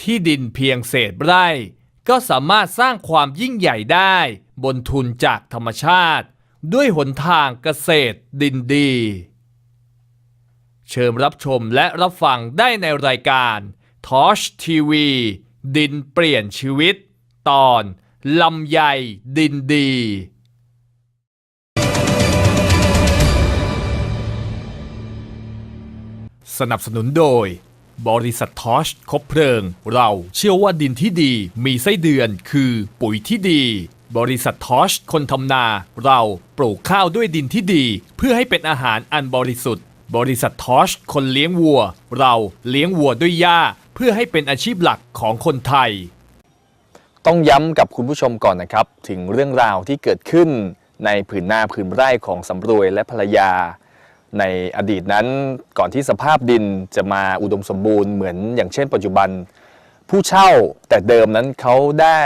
ที่ดินเพียงเศษไร่ ก็สามารถสร้างความยิ่งใหญ่ได้ บนทุนจากธรรมชาติ ด้วยหนทางเกษตรดินดี เชิญรับชมและรับฟังได้ในรายการทอชทีวีดินเปลี่ยนชีวิต ตอนลำไยดินดีสนับสนุนโดย บริษัททอชคบเพลิง เราเชื่อว่าดินที่ดีมีไส้เดือนคือปุ๋ยที่ดี บริษัททอชคนทำนา เราปลูกข้าวด้วยดินที่ดี เพื่อให้เป็นอาหารอันบริสุทธิ์ บริษัททอชคนเลี้ยงวัว เราเลี้ยงวัวด้วยหญ้า เพื่อให้เป็นอาชีพหลักของคนไทย ต้องย้ำกับคุณผู้ชมก่อนนะครับ ถึงเรื่องราวที่เกิดขึ้นในผืนนาผืนไร่ของสำรวยและภรรยา ในอดีตนั้นก่อนที่สภาพดินจะมาอุดมสมบูรณ์เหมือนอย่างเช่น ปัจจุบัน ผู้เช่าแต่เดิมนั้นเขาได้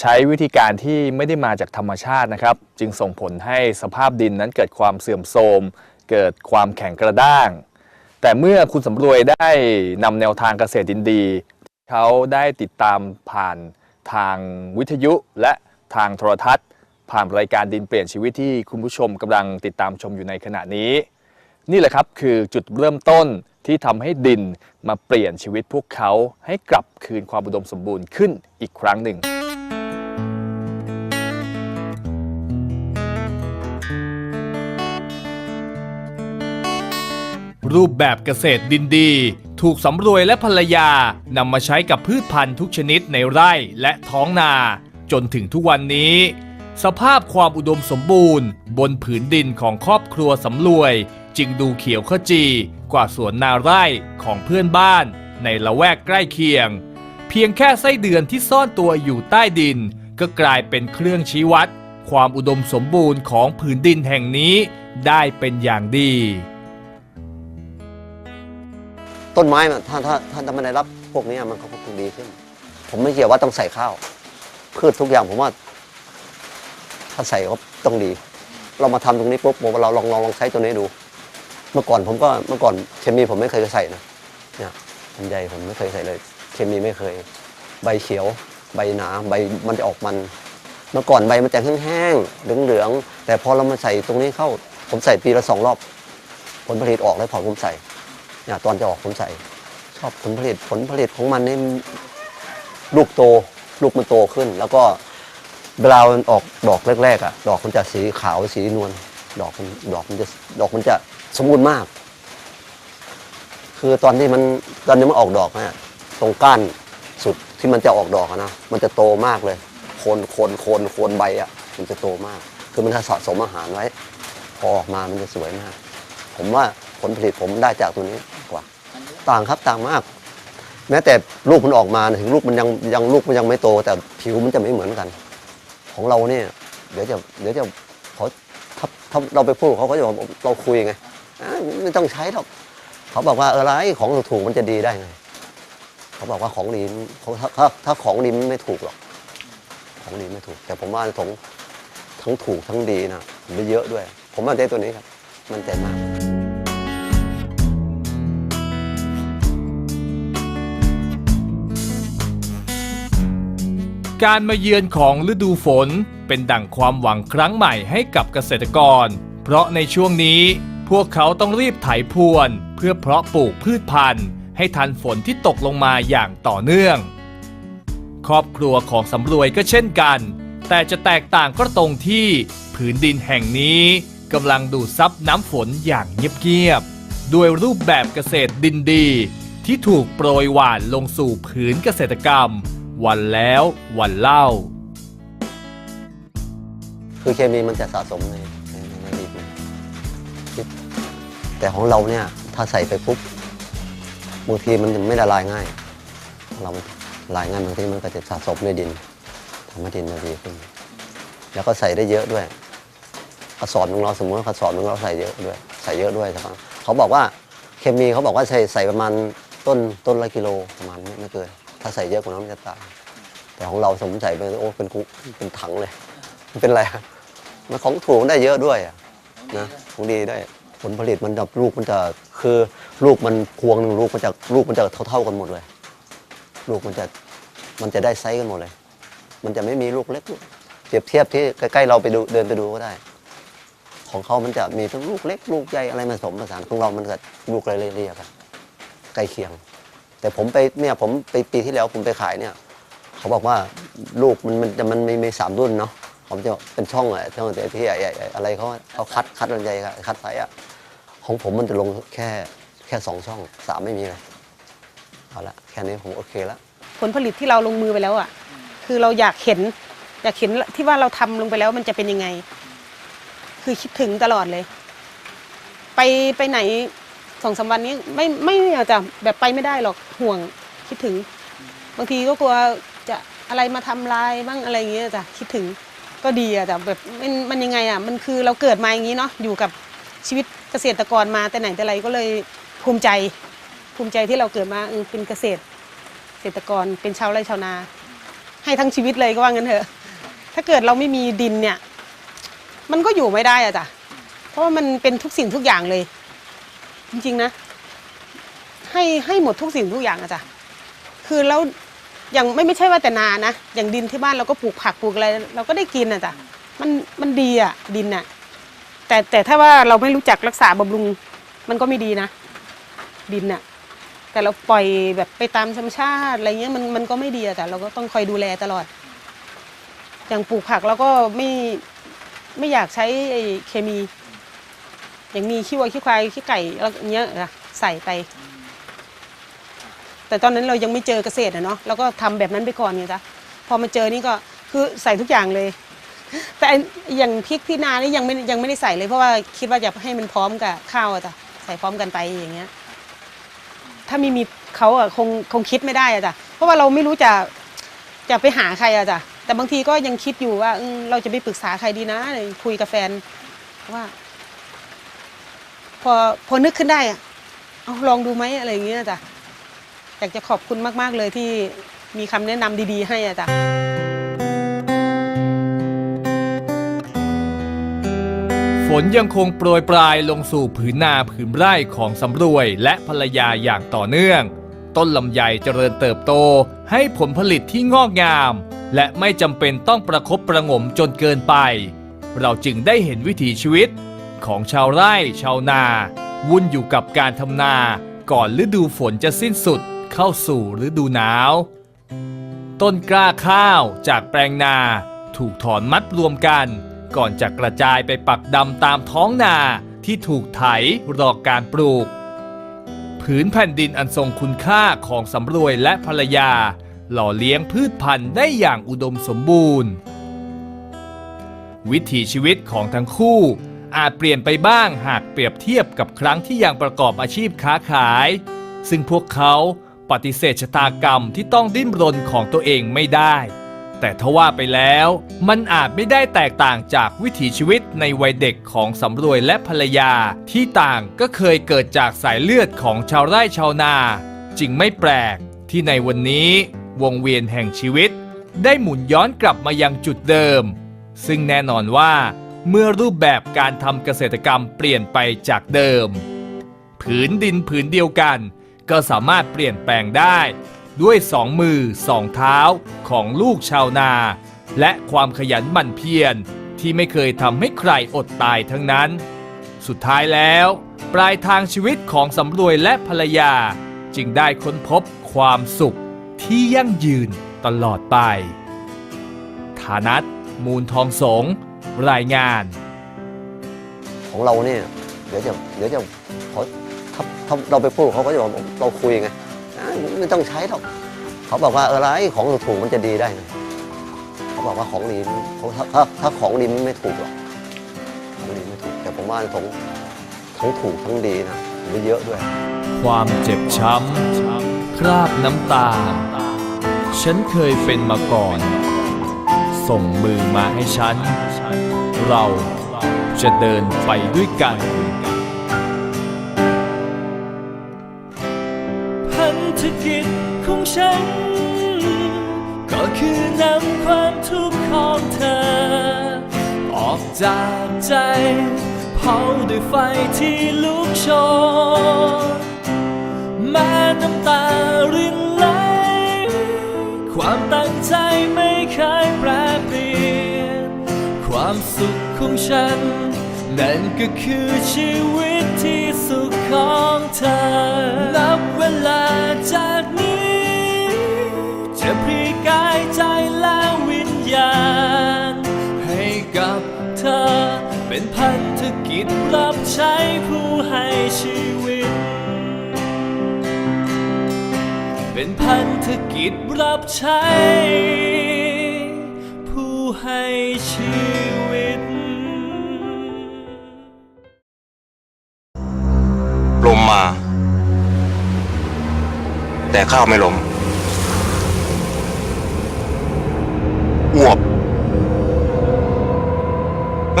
ใช้วิธีการที่ไม่ได้มาจากธรรมชาตินะครับ จึงส่งผลให้สภาพดินนั้นเกิดความเสื่อมโทรม เกิดความแข็งกระด้าง แต่เมื่อคุณสำรวยได้นำแนวทางเกษตรดินดี เขาได้ติดตามผ่านทางวิทยุและทางโทรทัศน์ ผ่านรายการดินเปลี่ยนชีวิตที่คุณผู้ชมกำลังติดตามชมอยู่ในขณะนี้ นี่แหละครับคือจุดเริ่มต้นที่ทำให้ดินมาเปลี่ยนชีวิตพวกเขาให้กลับคืนความอุดมสมบูรณ์ขึ้นอีกครั้งหนึ่งรูปแบบเกษตรดินดี ถูกสำรวยและภรรยานำมาใช้กับพืชพันธุ์ทุกชนิดในไร่และท้องนา จนถึงทุกวันนี้ สภาพความอุดมสมบูรณ์ บนผืนดินของครอบครัวสำรวย จึงดูเขียวขจีกว่าสวนนาไร่ของเพื่อนบ้านในละแวกใกล้เคียง เพียงแค่ไส้เดือนที่ซ่อนตัวอยู่ใต้ดิน ก็กลายเป็นเครื่องชี้วัด ความอุดมสมบูรณ์ของผืนดินแห่งนี้ได้เป็นอย่างดี ต้นไม้มันถ้าถ้าถ้าถ้าไม่ได้รับพวกนี้มันก็คงดีขึ้น ผมไม่เกี่ยวว่าต้องใส่ข้าว พืชทุกอย่างผมว่าถ้าใส่ก็ต้องดี เรามาทำตรงนี้ปุ๊บผมว่าเราลองลองลองใช้ตัวนี้ดู เมื่อก่อนผมก็เมื่อก่อนเคมีผมไม่เคยใส่นะเนี่ยลำไยผมไม่เคยใส่เลย เคมีไม่เคย ใบเขียว ใบหนาใบมันจะออกมัน เมื่อก่อนใบมันจะแห้งๆเหลืองๆแต่พอเรามาใส่ตรงนี้เข้า ผมใส่ปีละสองรอบ ผลผลิตออกแล้วพอผมใส่เนี่ยตอนจะออกผมใส่ ชอบผลผลิตผลผลิตของมันนี่ลูกโตลูกมันโตขึ้น แล้วก็เวลามันออกดอกแรกๆอะ ดอกมันจะสีขาวสีนวลดอกมันดอกมันจะดอกมันจะ สมบูรณ์มาก คือตอนที่มันตอนนี้มันออกดอกนี่ตรงก้านสุดที่มันจะออกดอกนะมันจะโตมากเลย โคนโคนโคนโคนใบอะ มันจะโตมาก คือมันสะสมอาหารไว้ พอออกมามันจะสวยมาก ผมว่าผลผลิตผมได้จากตัวนี้กว่า ต่างครับต่างมาก แม้แต่ลูกมันออกมาถึงลูกมันยังยังลูกมันยังไม่โต แต่ผิวมันจะไม่เหมือนกัน ของเราเนี่ย เดี๋ยวจะเดี๋ยวจะเขาถ้าถ้าเราไปพูดเขาเขาจะบอกเราคุยไง อะไม่ต้องใช้หรอกเขาบอกว่าอะไรของถูกๆมันจะดีได้ไงเขาบอกว่าของดีเขาถ้าถ้าของดีมันไม่ถูกหรอก ของดีไม่ถูก แต่ผมว่าของทั้งถูกทั้งดีนะมันเยอะด้วย ผมมั่นใจตัวนี้ครับ มั่นใจมากการมาเยือนของฤดูฝนเป็นดั่งความหวังครั้งใหม่ให้กับเกษตรกร เพราะในช่วงนี้ พวกเขาต้องรีบไถพรวน เพื่อเพาะปลูกพืชพันธุ์ ให้ทันฝนที่ตกลงมาอย่างต่อเนื่อง ครอบครัวของสำรวยก็เช่นกัน แต่จะแตกต่างก็ตรงที่ผืนดินแห่งนี้กำลังดูดซับน้ำฝนอย่างเงียบๆด้วยรูปแบบเกษตรดินดี ที่ถูกโปรยหวานลงสู่ผืนเกษตรกรรม วันแล้ววันเล่า คือเคมีมันจะสะสมใน แต่ของเราเนี่ยถ้าใส่ไปปุ๊บบางทีมันไม่ละลายง่าย เราละลายง่ายบางทีมันก็จะสะสมในดินทำให้ดินมันดีขึ้น แล้วก็ใส่ได้เยอะด้วยกระสอบหนึงเราสมมติว่ากระสอบหนึงเราใส่เยอะด้วย ใส่เยอะด้วยใช่ปะเขาบอกว่าเคมีเขาบอกว่าใส่ใส่ประมาณต้นต้นละกิโลประมาณนี้ไม่เกินถ้าใส่เยอะกว่านั้นมันจะตายแต่ของเราสมมติใส่ไปโอ้เป็นกุเป็นถังเลยเป็นอะไรมันของถูกได้เยอะด้วยอะนะของดีได้ ผลผลิตมันแบบลูกมันจะคือลูกมันพวงหนึ่งลูกมันจะลูกมันจะเท่าๆกันหมดเลย ลูกมันจะมันจะได้ไซส์กันหมดเลย มันจะไม่มีลูกเล็กลูกเปรียบเทียบที่ใกล้ๆเราไปดูเดินไปดูก็ได้ ของเขามันจะมีทั้งลูกเล็ก ลูกใหญ่อะไรมาผสมผสานของเรามันก็ลูกอะไรเรียกกันใกล้เคียง แต่ผมไปเนี่ยผมไปปีที่แล้วผมไปขายเนี่ย เขาบอกว่าลูกมันมันจะมันไม่ไม่สามรุ่นเนาะผมจะเป็นช่องอะช่องแต่ที่ไอ้ไอ้ไอ้อะไรเขาเขาคัดคัดลำไยคัดไซส์อะ ของผมมันจะลงแค่แค่สองช่องสามไม่มีเลยเอาละแค่นี้ผมโอเคแล้วผลผลิตที่เราลงมือไปแล้วอะ คือเราอยากเห็น อยากเห็นที่ว่าเราทำลงไปแล้วมันจะเป็นยังไง คือคิดถึงตลอดเลย ไปไปไหนสองสามวันนี้ไม่ไม่อาจจะแบบไปไม่ได้หรอกห่วงคิดถึง บางทีก็กลัวจะอะไรมาทำลายบ้างอะไรอย่างเงี้ยจ้ะคิดถึงก็ดีอะจ้ะแบบมันมันยังไงอะมันคือเราเกิดมาอย่างนี้เนาะอยู่กับชีวิต เกษตรกรมาแต่ไหนแต่ไรก็เลยภูมิใจภูมิใจที่เราเกิดมาเออเป็นเกษตรเกษตรกรเป็นชาวไร่ชาวนา ให้ทั้งชีวิตเลยก็ว่างั้นเถอะ ถ้าเกิดเราไม่มีดินเนี่ย มันก็อยู่ไม่ได้อะจ้ะเพราะว่ามันเป็นทุกสิ่งทุกอย่างเลย จริงๆนะ ให้ให้หมดทุกสิ่งทุกอย่างอะจ้ะคือแล้วอย่างไม่ไม่ใช่ว่าแต่นานะอย่างดินที่บ้านเราก็ปลูกผักปลูกอะไร เราก็ได้กินอะจ้ะมันมันดีอะดินอะ แต่แต่ถ้าว่าเราไม่รู้จักรักษาบำรุง มันก็ไม่ดีนะ ดินอะแต่เราปล่อยแบบไปตามธรรมชาติอะไรเงี้ยมันมันก็ไม่ดีอะแต่เราก็ต้องคอยดูแลตลอด อย่างปลูกผักเราก็ไม่ไม่อยากใช้ไอ้เคมี อย่างมีขี้วัวขี้ควายขี้ไก่แล้วอย่างเงี้ยอะใส่ไป แต่ตอนนั้นเรายังไม่เจอเกษตรอะเนาะเราก็ทำแบบนั้นไปก่อนไงจ๊ะพอมาเจอนี่ก็คือใส่ทุกอย่างเลย แต่ไอ้อย่างพริกที่นานี่ยังไม่ยังไม่ได้ใส่เลยเพราะว่าคิดว่าอยากให้มันพร้อมกับข้าวอะจ้ะใส่พร้อมกันไปอย่างเงี้ย ถ้าไม่มีเขาอะคงคงคิดไม่ได้อะจ้ะเพราะว่าเราไม่รู้จะจะไปหาใครอะจ้ะแต่บางทีก็ยังคิดอยู่ว่าเออเราจะไปปรึกษาใครดีนะคุยกับแฟนว่า พอพอนึกขึ้นได้อะเอาลองดูไหมอะไรอย่างเงี้ยจ้ะอยากจะขอบคุณมาก ๆ เลยที่มีคำแนะนำดี ๆ ให้อะจ้ะ ฝนยังคงโปรยปลายลงสู่ผืนนาผืนไร่ของสำรวยและภรรยาอย่างต่อเนื่อง ต้นลำไยเจริญเติบโตให้ผลผลิตที่งอกงาม และไม่จำเป็นต้องประคบประงมจนเกินไป เราจึงได้เห็นวิถีชีวิต ของชาวไร่ชาวนา วุ่นอยู่กับการทำนา ก่อนฤดูฝนจะสิ้นสุดเข้าสู่ฤดูหนาว ต้นกล้าข้าวจากแปลงนา ถูกถอนมัดรวมกัน ก่อนจะกระจายไปปักดำตามท้องนาที่ถูกไถรอการปลูก ผืนแผ่นดินอันทรงคุณค่าของสำรวยและภรรยา หล่อเลี้ยงพืชพันธุ์ได้อย่างอุดมสมบูรณ์ วิถีชีวิตของทั้งคู่อาจเปลี่ยนไปบ้างหากเปรียบเทียบกับครั้งที่ยังประกอบอาชีพค้าขาย ซึ่งพวกเขาปฏิเสธชะตากรรมที่ต้องดิ้นรนของตัวเองไม่ได้ แต่ทว่าไปแล้วมันอาจไม่ได้แตกต่างจากวิถีชีวิตในวัยเด็กของสำรวยและภรรยา ที่ต่างก็เคยเกิดจากสายเลือดของชาวไร่ชาวนา จึงไม่แปลกที่ในวันนี้วงเวียนแห่งชีวิต ได้หมุนย้อนกลับมายังจุดเดิม ซึ่งแน่นอนว่า เมื่อรูปแบบการทำเกษตรกรรมเปลี่ยนไปจากเดิม ผืนดินผืนเดียวกัน ก็สามารถเปลี่ยนแปลงได้ ด้วยสองมือสองเท้าของลูกชาวนา และความขยันหมั่นเพียรที่ไม่เคยทำให้ใครอดตายทั้งนั้น สุดท้ายแล้ว ปลายทางชีวิตของสำรวยและภรรยา จึงได้ค้นพบความสุขที่ยั่งยืนตลอดไป ฐานัทมูลทองสง รายงาน ของเราเนี่ย เดี๋ยวจะเดี๋ยวจะเขาถ้าถ้าเราไปพูดเขาก็จะบอกเราคุยไง ไม่ต้องใช้หรอก เขาบอกว่าอะไรของถูกมันจะดีได้ไงเขาบอกว่าของดีเขาถ้าถ้าถ้าของดีมันไม่ถูกหรอกของดีไม่ถูก แต่ผมว่าของทั้งถูกทั้งดีนะมันเยอะด้วย ความเจ็บช้ำ คราบน้ำตา ฉันเคยเป็นมาก่อน ส่งมือมาให้ฉัน เราจะเดินไปด้วยกัน จะผิดของฉัน ก็คือนำความทุกข์ของเธอ ออกจากใจเผาด้วยไฟที่ลุกโชนแม้น้ำตารินไหลความตั้งใจไม่เคยแปรเปลี่ยน ความสุขของฉัน นั่นก็คือชีวิตที่สุขของเธอ นับเวลา เป็นพันธกิจรับใช้ผู้ให้ชีวิต เป็นพันธกิจรับใช้ ผู้ให้ชีวิต ลมมา แต่ข้าวไม่ลม อวบ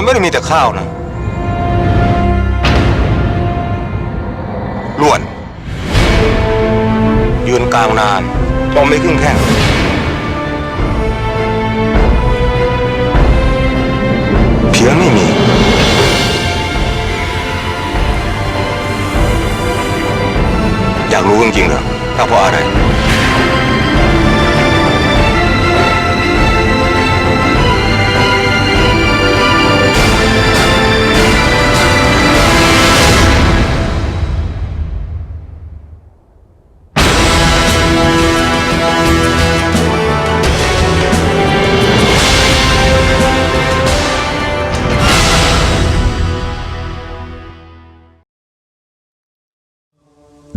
มันไม่ได้มีแต่ข้าวนะล้วน ยืนกลางนานมองไม่ครึ่งแข้งเพียงไม่มี อยากรู้จริงๆเหรอถ้าเพราะอะไร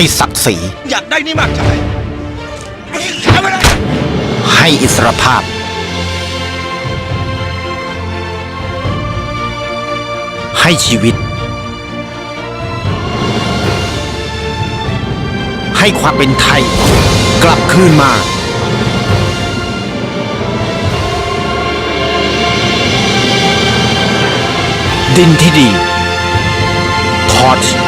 ให้ศักดิ์ศรีอยากได้นี่มากจังเลยให้อิสรภาพ ให้ชีวิต ให้ความเป็นไทย กลับคืนมาดินที่ดี ทอช